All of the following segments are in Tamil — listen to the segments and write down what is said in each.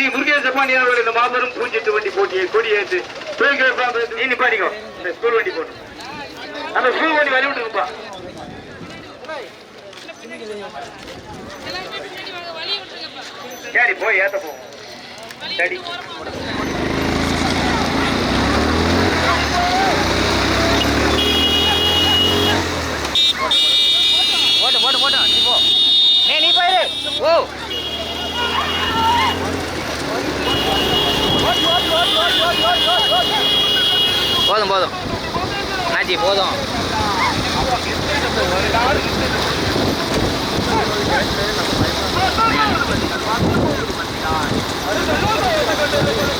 ஸ்ரீ முருகேச பாண்டியன் அவர்கள் இந்த மாபெரும் பூஞ்சிட்டு வண்டி போட்டியை கொடியேற்று துவக்கி நீ நிப்பாட்டிக்கோ இந்த ஸ்கூல் வண்டி போட்டு அந்த ஸ்கூல் வண்டி வழி விட்டுருப்பா சரி போய் ஏத்த போ. சரி. போட்டு போட்டு போட்டு. நீ போ. ஏ நீ போயிரு. ஓ போதும் போதும் ஆச்சி போதும் ம்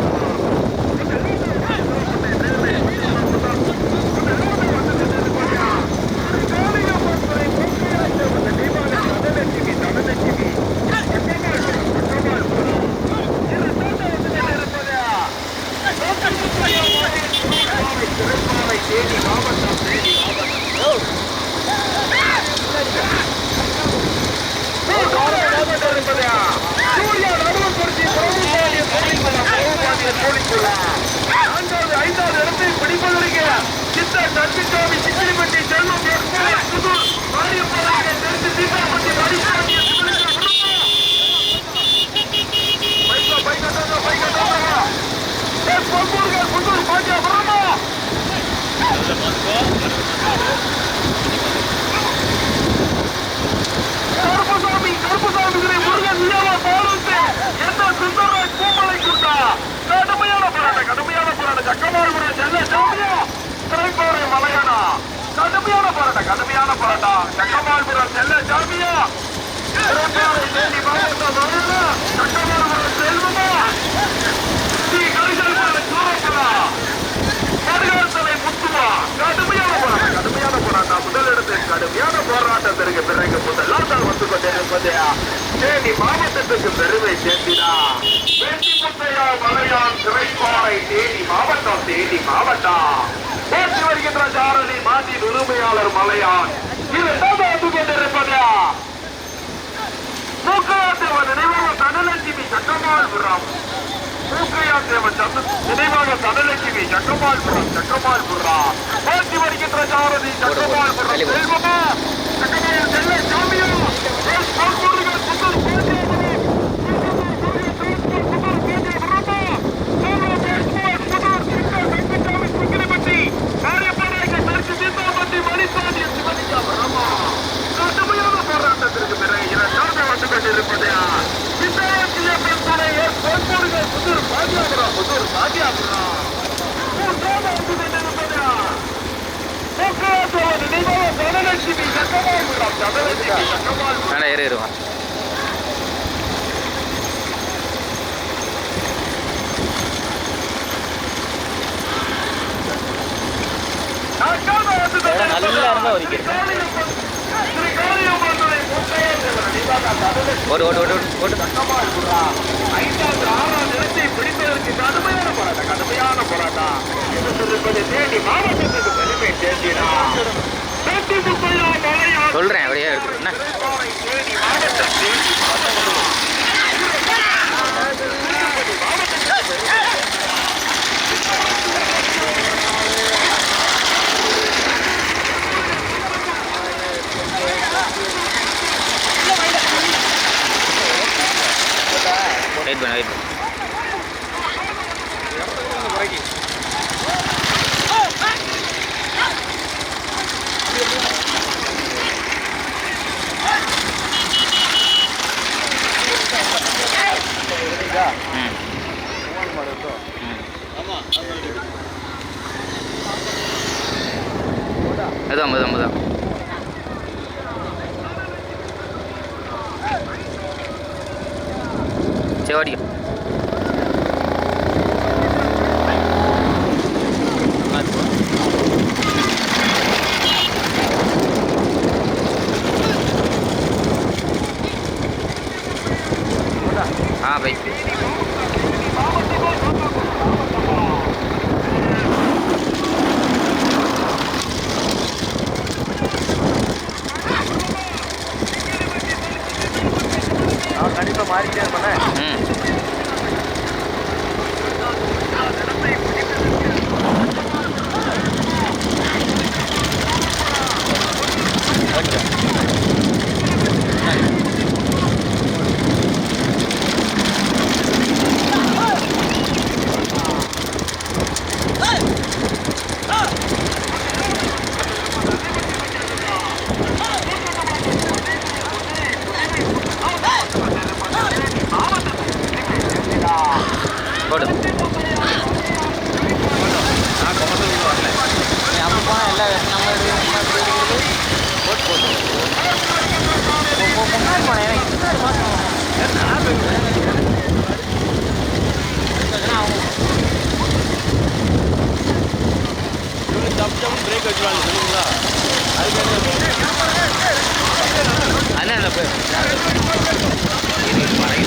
போராட்டம் செல்ல சாமியா? தேனி மாவட்டம் மலையானா செல்வமா? ஸ்ரீ சூரப்பலா முத்துமா? கடுமையான போராட்டம். கடுமையான போராட்டம். முதலிடத்தில் கடுமையான போராட்டத்திற்கு பிறகு முதலாவது வந்து கொண்டிருப்பது தேனி மாவட்டத்துக்கு பெருமை சேர்த்தினா. வெற்றி முத்தையா மலையான் திரைப்பாறை தேனி மாவட்டம் தேனி மாவட்டம். பேசி வருகின்ற சாரதி மாட்டின் உரிமையாளர் மலையான். இரண்டாவது வந்து கொண்டிருப்பது மூக்காத்தேவன் நினைவாக தனலட்சுமி சக்கமால்புரம் மூக்கையாத்தேவன் நினைவாக தனலட்சுமி சக்கமால்புரம் சக்கமால்புரம் பேசி வருகின்ற சாரதி சக்கமால்புரம் செல்வமா? சக்கமால் செல்ல சாமியா? எஸ் பல்கூடுகள் புத்தூர் பாண்டியபுரம் போராட்டத்திற்கு பிறகு இரண்டாவது வந்து கொண்டிருப்பது புதூர் பாண்டியாபுரம் புதூர் நினைவாக தனலட்சுமி சக்கமால்புரம் தனலட்சுமி ஏறுவான் நல்லா இருந்தா ஒதுக்கிடு. ஓடு ஓடு ஓடு ஓடு. ஐந்தாவது ஆறாவது இடத்தை பிடிப்பதற்கு கடுமையான போராட்டம் கடுமையான போராட்டம் தேடி மாவட்டத்துக்கு பெருமை தேடினா சொல்றேன் அப்படியே இருக்கு. என்ன? தேனி மாவட்டம் தேனி மாவட்டம் பிரேக் வச்சுருவாங்க சொல்லுங்களா அண்ணா இல்லை போய்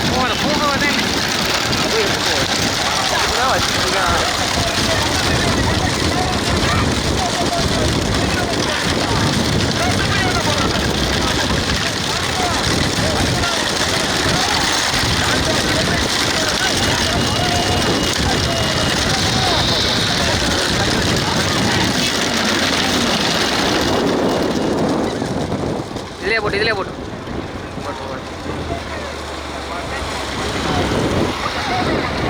போகல போக வந்து போட்டு இதுலேயே போட்டு போட்டு போட்டு அவன்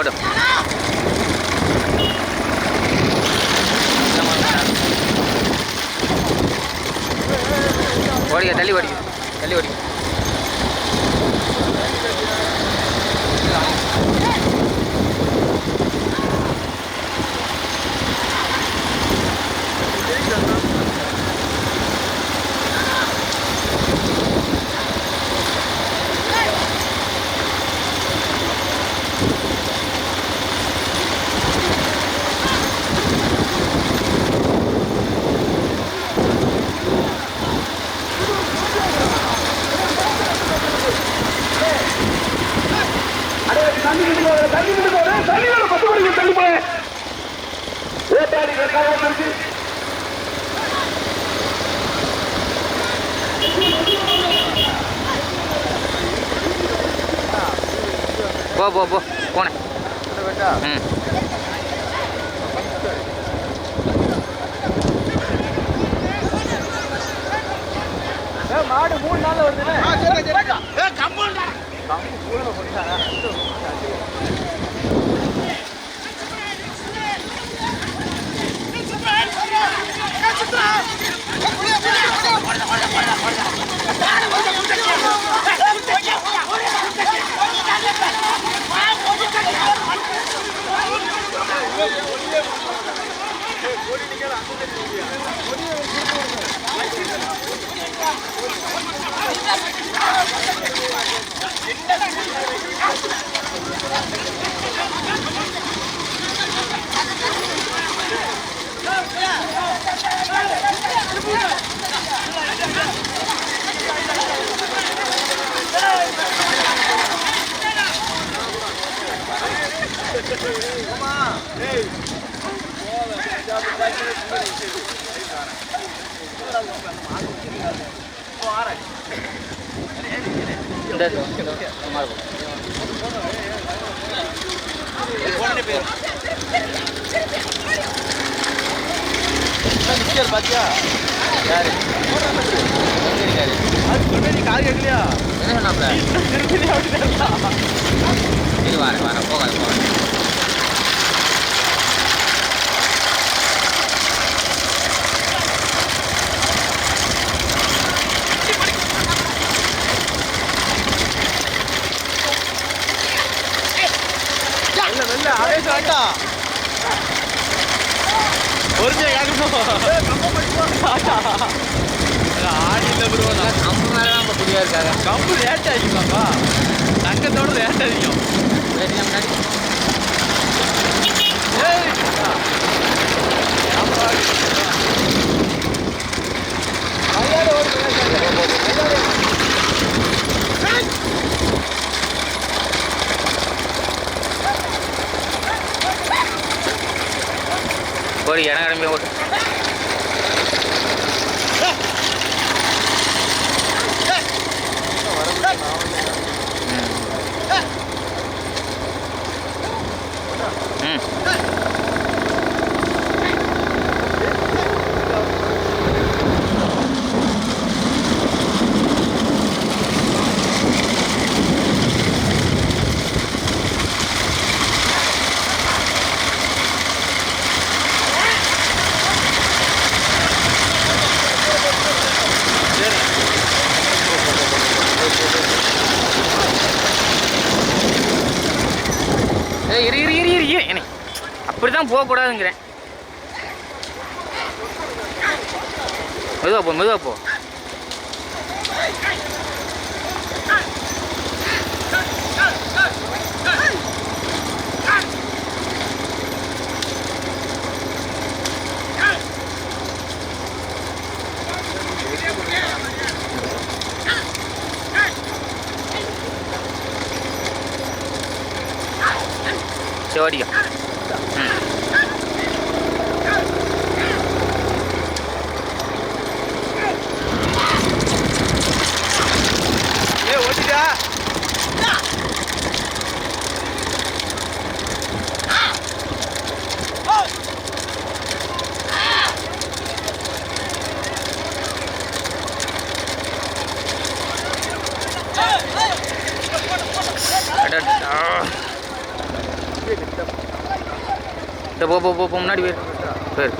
போடு. ஓடிக்க தள்ளி ஓடிக்க தள்ளி ஓடிக்க. போ போ போ. போனேன். ம். மாடு மூணு நாள் வருதுண்ணே இந்த சுமார் பாத்தியா யாரு என்ன சொன்னாப்ல இது வரேன் வரேன் போகாது. போகாது கம்பு ரேட் அதிகமாப்பா தங்கத்தோட ரேட் அதிகம் சரி முன்னாடி ஓடி இடம் கிளம்பி ஓடு ம் ஏய் இரு இரு இரு இரு இரு என்னை அப்படி தான் போகக்கூடாதுங்கிறேன் மெதுவா போ மெதுவா போ Hey! ஓடிக்கோ ம் ஏ ஓட்டிட்டா அடடா. சரி, போ போ போ போ, முன்னாடி போயிரு போயிரு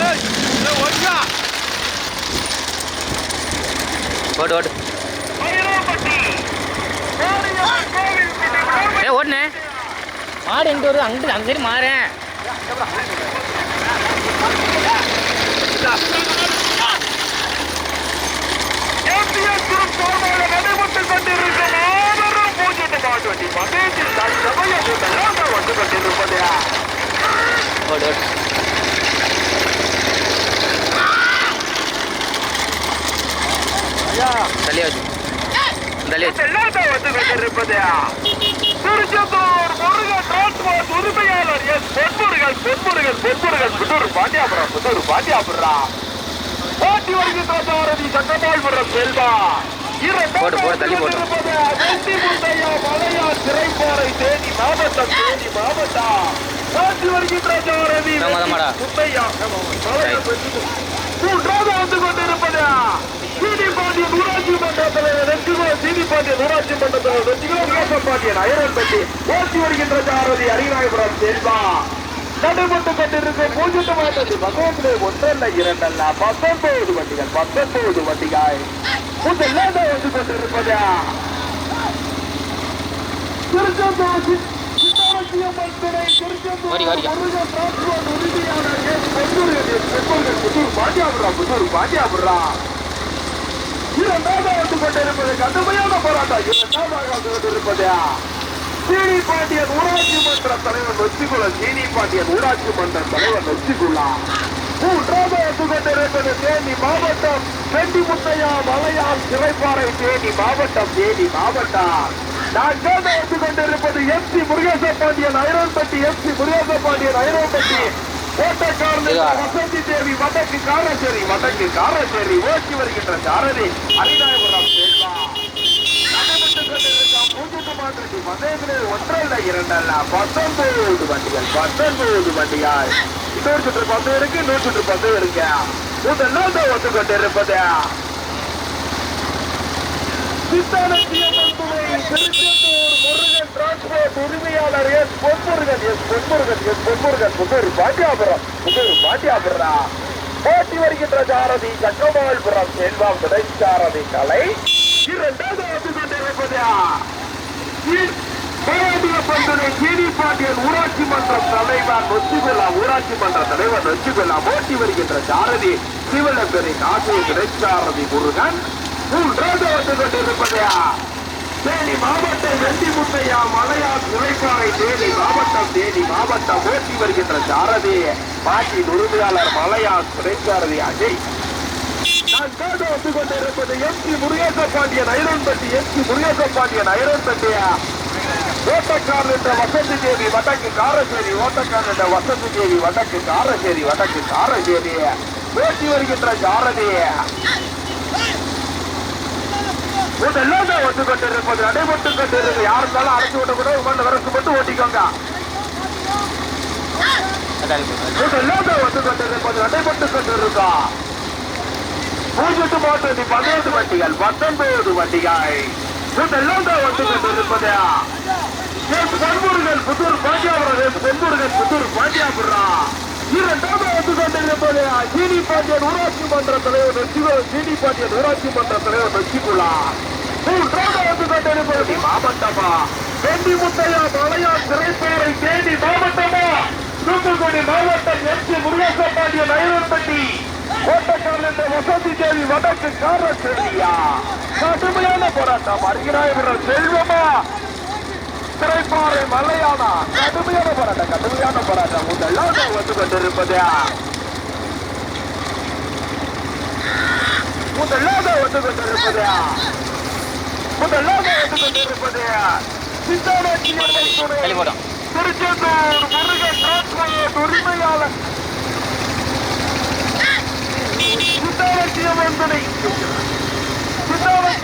ஏய் ஏ ஓட்டிட்டா ஓடு ஓடு மயிலாப்பட்டி மாரியம்மன் கோவில் பிடி ஏ ஓடுனே அங்கிட்டு அந்த சைடு மாறேன் நடைபெற்றுக் கொண்டிருக்கும் மாபெரும் பூஜ்ஜியத்து மாட்டு வண்டி மகேஷின் முதலாக வந்து கொண்டிருப்பது ஓடு ஓடு ஐயா முத்தையா தள்ளியாச்சு. தள்ளியாச்சு. செல்லாத வந்து கொண்டிருப்பது திருச்செந்தூர் முருகன் டிரான்ஸ்போர்ட் உரிமையாளர் எஸ் பொன்முருகன் பொன்முருகன் பொன்முருகன் புதூர் பாண்டியாபுரம் புதூர் பாண்டியாபுரம் ஓட்டி வருகின்ற சாரதி சங்கமால்புரம் செல்வா. போடு, போடு, தள்ளி மலையா தேனி மாவட்டம் தேனி மாவட்டம். ஓட்டி வருகின்ற சாரதி. முத்தையா. மலையா மூன்றாவது வந்து கொண்டிருப்பது சீனி பாண்டியன் ஊராட்சி மன்ற சீனி பாண்டியன் ஊராட்சி மன்ற தலைவர் வெற்றிகோ கேச பாண்டியன் ஐரன்பட்டி ஓட்டி வருகின்ற சாரதி அரிநாயபுரம் செல்வா. நடைபெற்று கொண்டிருக்கும் பூஜ்ஜியம் மாட்டது பகவத்திலே ஒன்றல்ல இரண்டல்ல. பத்தொன்பது வண்டிகள் பத்தொன்பது வண்டிகள். முதல்ல வந்து கொண்டிருப்பது திருச்செந்தூர் சி- சித்தாரசியம்மன் துணை திருச்செந்தூர் வாடி, வாடியா. முருகன் டிரான்ஸ்போர்ட் உரிமையாளர் எஸ். பொன்முருகன் எஸ். பொன்முருகன் புதூர் பாண்டியாபுரா கொண்டிருப்பது கடுமையான போராட்டம். சீனி பாண்டியன் ஊராட்சி மன்ற தலைவர் நொச்சிக்குளம் சீனி பாண்டியன் ஊராட்சி மன்ற தலைவர் நொச்சிக்குளா கொண்டிருப்பது தேனி மாவட்டம். வெண்டி முத்தையா மலையால் சிறைப்பாறை தேனி மாவட்டம் தேனி மாவட்டம். நான்காவது வந்து கொண்டிருப்பது M C Murugesa Pandian Ironpatti M C Murugesa Pandian Ironpatti Vasanthi Devi வடக்கு காரச்சேரி வடக்கு காரச்சேரி ஓட்டி வருகின்ற சாரதி அரிநாயபுரம் செல்வா. ஒன்றல்ல இரண்டல்ல பத்தொன்பது வண்டிகள் பத்தொன்பது வண்டிகள். இன்னொரு சுற்று பந்தயம் இருக்கு இன்னொரு சுற்று பந்தயம் இருக்கு. முதல்ல வந்து கொண்டிருப்பது முருகன் டிரான்ஸ்போர்ட் உரிமையாளர் S Ponmurugan S Ponmurugan S Ponmurugan. Puthur Pandiyapuram Puthur Pandiyapuram போட்டி வருகின்ற சாரதி கட்டமாள்புரம் செல்வம் துணை சாரதி கலை. இரண்டாவது வந்து கொண்டிருப்பதா போராடிய ஊராட்சி மன்ற தலைவர் நொச்சிகுல்லா ஊராட்சி மன்ற தலைவர் நொச்சிகுல்லா போட்டி வருகின்ற சாரதி சிவலப்பெரி காசை சாரதி முருகன். மூன்றாவது வந்து கொண்டிருப்பதையா தேனி மாவட்டம் வெண்டி முத்தையா மலையா துணைப்பாறை தேனி மாவட்டம் தேனி மாவட்டம் போட்டி வருகின்ற சாரதி பாட்டி உறுதியாளர் மலையார் துணைச்சாரதி அஜய். நான் கேட்டு வந்து கொண்டிருப்பது M C Murugesa Pandian Ironpatti M C Murugesa Pandian ஐரோன்பட்டியா? ஓட்டக்காரன் என்ற வசந்தி தேவி வடக்கு காரசேரி ஓட்டக்காரன் என்ற வசந்தி தேவி வடக்கு காரசேரி வடக்கு காரசேரி ஓட்டி வருகின்ற சாரதி இதெல்லாம் தான் வந்து கொண்டிருப்பது நடைபெற்று கொண்டிருக்கு இருந்தாலும் அடைச்சு விட்ட கூட உட்காந்து வரசு மட்டும் ஓட்டிக்கோங்க. தள்ளி போடு இதெல்லாம் தான் வந்து கொண்டிருப்பது நடைபெற்று கொண்டிருக்கா பூஜ்ஜியத்து மாற்றத்தி பதினெட்டு வண்டிகள் பத்தொன்பது வண்டிகள். இதெல்லாம் தான் வந்து கொண்டிருப்பது எஸ் பொன்முருகன் புத்தூர் பாண்டியாபுரம் எஸ் பொன்முருகன் புத்தூர் பாண்டியாபுரம்? இரண்டாவது வந்து கொண்டிருப்பது சீனி பாண்டியன் ஊராட்சி மன்ற தலைவர் நெச்சிகோ சீனி பாண்டியன் ஊராட்சி மன்ற தலைவர் நெச்சிகுலா மூன்றாவது வந்து கொண்டிருப்பது மாவட்டமா வெண்டி முத்தையா மலையா திரைப்பேரை தேடி மாவட்டமா தூத்துக்குடி மாவட்டம் எம் சி முருகேச பாண்டியன் ஐரோன்பட்டி என்ற வசதி தேவி வடக்கு காரச்சேரியா கடுமையான போராட்டம். அருகிராயபுரம் செல்வமா? திரைப்பாறை மலையானா கடுமையான போராட்டம் கடுமையான போராட்டம். முதல்லாம் வந்து கொண்டிருப்பது முதல்லாம் வந்து கொண்டிருப்பது முதல்லாம் வந்து கொண்டிருப்பது திருச்செந்தூர் முருகன் டிரான்ஸ்போர்ட் உரிமையாளர். சித்தாரத்தியம்மன் துணை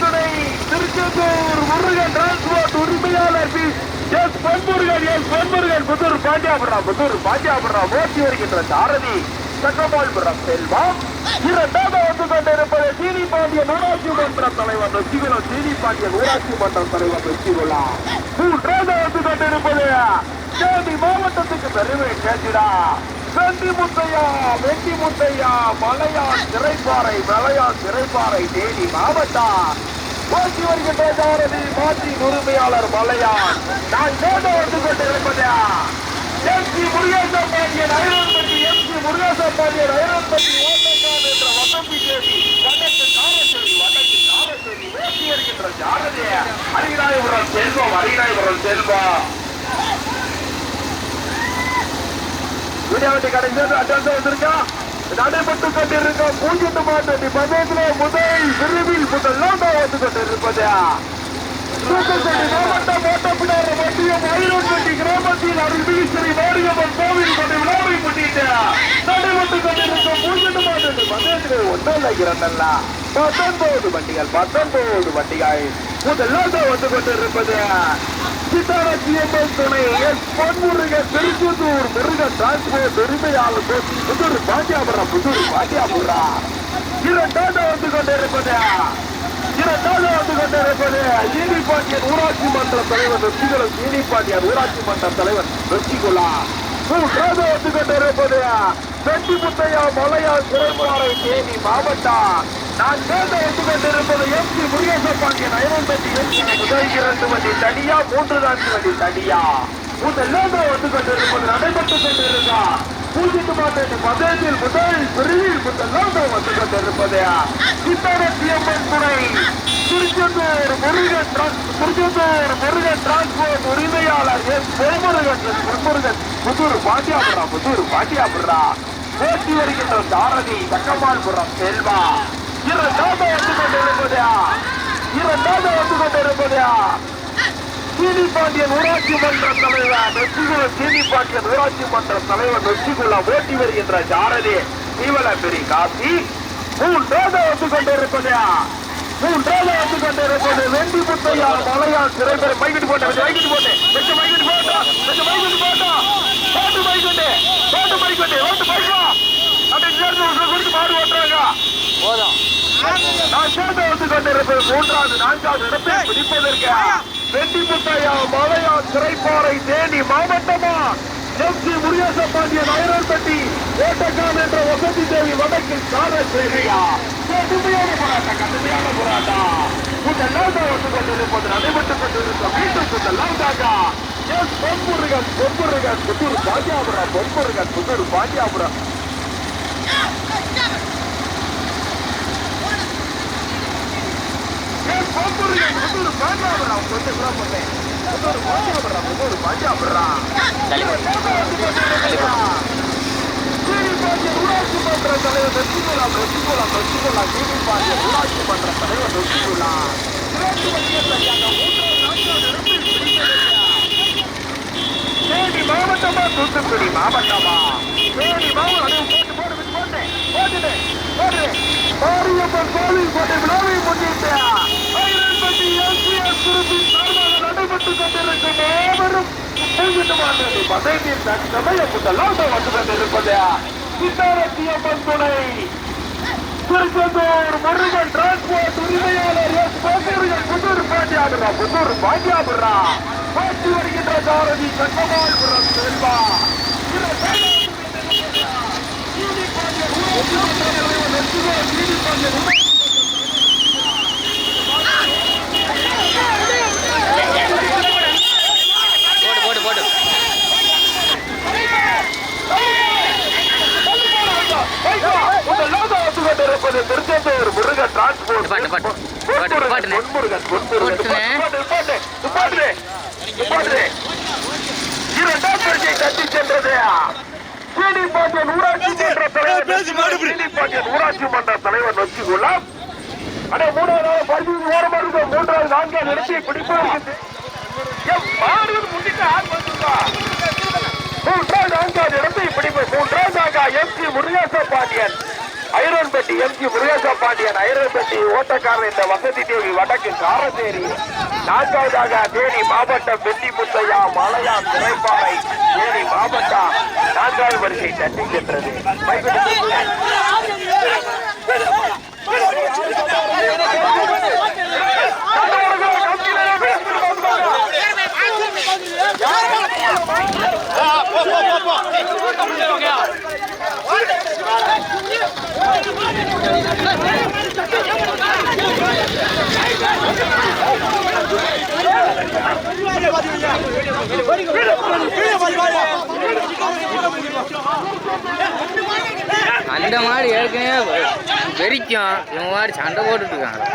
துணை திருச்செந்தூர் முருகன் டிரான்ஸ்போர்ட் உரிமையாளர் P. S. Ponmurugan S. Ponmurugan Puthur Pandiyapuram Puthur Pandiyapuram ஓட்டி வருகின்ற சாரதி சக்கமால்புரம் செல்வம் இரண்டாவது வந்து கொண்டிருப்பது சீனி பாண்டியன் ஊராட்சி மன்ற தலைவர் நொச்சிகுலம் சீனி பாண்டியன் ஊராட்சி மன்ற தலைவர் மூன்றாவது வந்து கொண்டிருப்பது தேனி மாவட்டத்துக்கு பெருமை கேட்டிடா வெண்டி முத்தையா வெண்டி முத்தையா மலையான் சிறைப்பாறை மலையான் சிறைப்பாறை தேனி மாவட்டா போட்டி வருகின்ற சாரதி மாற்றி உரிமையாளர் மலையான் நான் கேட்டு வந்து கொண்டிருப்பது எம்சி முருகேசன் பாண்டியன் ஐரோன்பட்டி எம்சி முருகேசன் பாண்டியன் ஐரோன்பட்டி ஓட்டக்கார் என்ற வசம்பி தேவி வடக்கு காரச்சேரி வடக்கு காரச்சேரி வேட்டி வருகின்ற சாரதி அரிநாயபுரம் செல்வம் அரிநாயபுரம் செல்வம். வீடியோ வண்டி கடைசி வந்திருக்கா? நடைபெற்றுக் கொண்டிருக்க பூஜ்ஜியம் மாட்டடி பந்தயத்திலே முதல் விரைவில் முதலாம் வந்து கொண்டிருப்பதா தூத்துக்குடி மாவட்டம் ஓட்டப்பிடார மத்தியம் ஐரோப்பட்டி கிராமத்தில் அருள்மிஸ்ரீ மாரியம்மன் கோவில் கொண்டு விழாவை முன்னிட்டு நடைபெற்றுக் கொண்டிருக்கும் பூஜ்ஜியம் மாட்டடி பந்தயத்திலே இரண்டல்ல. பத்தொன்பது வண்டிகள் பத்தொன்பது வண்டிகள். முதலாம் வந்து கொண்டிருப்பது சித்தாரத்தியம்மன் துணை எஸ் பொன்முருகன் திருச்செந்தூர் முருகன் டிரான்ஸ்போர்ட் உரிமையாளர் புதூர் பாண்டியாபுரம் புதூர் பாண்டியாபுரம். இரண்டாவது வந்து கொண்டிருப்பது இரண்டாவது வந்து கொண்டிருப்பது ஈனி ஊராட்சி மன்ற தலைவர் வெற்றிகுலம் ஈனி ஊராட்சி மன்ற தலைவர் வெற்றிகுலா. மூன்றாவது வந்து கொண்டிருப்பது வெற்றி முத்தையா மலையா சிறைப்பாறை தேனி மாவட்டம் நான் சேர்ந்து வந்து கொண்டிருப்பது எம் சி முருகேச பாண்டியன் முதல் இரண்டு வண்டி தனியா மூன்று நான்கு வண்டி தனியா. முதல் வந்து கொண்டிருப்பது நடைபெற்றுக் கொண்டிருந்தா பூஜித்து மாட்டேன் மதத்தில் முதல் பிரிவில் முதலாம் வந்து கொண்டிருப்பது. சித்தாரத்தியம்மன் துறை திருச்செந்தூர் முருகன் திருச்செந்தூர் முருகன் டிரான்ஸ்போர்ட் உரிமையாளர் எஸ் பொன்முருகன் எஸ் பொன்முருகன் புதூர் பாட்டியாபுரா புதூர் பாட்டியாபுரா போட்டி வருகின்ற தாரதி தக்கமால்புரம் செல்வா. இரண்டாவது வந்து கொண்டிருப்பதா இரண்டாவது வந்து கொண்டிருப்பதா சீனி பாண்டியன் ஊராட்சி மன்ற தலைவர் வெற்றிகுளம் சீனி பாண்டியன் ஊராட்சி மன்ற தலைவர் வெற்றிகுளம் ஓட்டி வருகின்ற சாரதி பெரிய காசி மூன்றாவது வந்து கொண்டிருப்பதா மூன்றாவது வந்து கொண்டிருப்பது வெண்டி முத்தையா மலையாள் சிறைபெற மைக்கிட்டு போட்டேன் மைக்கிட்டு போட்டேன் வெச்ச மைக்கிட்டு போட்டா வெச்ச மைக்கிட்டு போட்டா பாட்டு மைக்கிட்டு பாட்டு மைக்கிட்டு ஓட்டு பைக்கா அப்படி சேர்ந்து கொடுத்து மாடு ஓட்டுறாங்க. போதும் நான் சேர்ந்து வந்து கொண்டிருப்பது மூன்றாவது நான்காவது இடத்தை பிடிப்பதற்கு வெண்டி முத்தையா மலையா சிறைப்பாறை தேனி மாவட்டமா? எம் சி முருகேச பாண்டியன் ஐரன்பட்டி ஓட்டக்கான் என்ற வசதி தேவி வடக்கில் சார சேவையா கடுமையான போராட்டம் கடுமையான போராட்டம். முதலாக வந்து கொண்டிருப்பது நடைபெற்றுக் கொண்டிருக்க மீண்டும் முதலாவதாக எஸ் பொன்முருகன் பொன்முருகன் புத்தூர் பாண்டியாபுரம் பொன்முருகன் புத்தூர் பாண்டியாபுரம் எஸ் பொன்முருகன் புத்தூர் பாண்டியாபுரம் கொஞ்சம் கூட போட்டேன் புத்தூர் பாண்டியாபுரம் புத்தூர் பாண்டியாபுரம் ஊராட்சி மன்ற தலைவர் வெற்றிகுலாம் வெற்றிகுலாம் வெற்றிகுலாம் சீனிப்பாண்டிய ஊராட்சி மன்ற தலைவர் வெற்றிகுலாம் தேனி மாவட்டமா தூத்துக்குடி மாவட்டமா தேனி மாவட்டம் போட்டு போட்டு போட்டு போட்டு போட்டு போட்டு போட்டு போட்டு விழாவை முன்னிட்டு ஐரன்பட்டி எஸ்பிஎஸ் குரூப்பின் சார்பாக நடைபெற்றுக் கொண்டிருக்கும் மாபெரும் பூஜிட்டு மாட்டேன் பதவியின் சமய முதலாம் வந்து கொண்டிருப்பது. சித்தாரத்தியம்மன் துணை திருச்செந்தூர் முருகன் டிரான்ஸ்போர்ட் உரிமையாளர் எஸ். பொன்முருகன் புதூர் பாண்டியாபுரா புதூர் பாண்டியாபுரா. பாட்டி வருகின்ற சாரதி கண்ணமால்புரம் செல்வா. போட்டு போட்டு போட்டு கொண்டிருப்பது திருச்செந்தூர் முருகன் டிரான்ஸ்போர்ட் பாட்டு, பாட்டு. பாட்டு, பாட்டுண்ணே. பொன்முருகன் பொன்முருகன் பாட்டுண்ணே. பாட்டு, பாட்டு, பாட்டு, பாட்டு. இரண்டாம் பரிசை தட்டி சென்றது சீனி பாண்டியன் ஊராட்சி மன்ற தலைவர் இருக்க மூன்றாவது நான்காவது இடத்தை பிடிப்பதற்கு மாடுகள் முன்னிட்டு ஆள் வந்துருக்கா மூன்றாவது நான்காவது இடத்தை பிடிப்பு மூன்றாவதாக M G Murugesa Pandian Ironpatti M G Murugesa Pandian Ironpatti ஓட்டக்காரர் இந்த வசதி தேவி வடக்கு காரசேரி. நான்காவதாக தேனி மாவட்டம் வெள்ளி முத்தையா மலையா திரைப்பாறை தேனி மாவட்டம் நான்காவது வரிசை தட்டி சென்றது. மைக்கு அந்த மாதிரி ஏற்கனவே வெறிக்கும். இவங்க மாதிரி சண்டை போட்டுட்டு இருக்காங்க.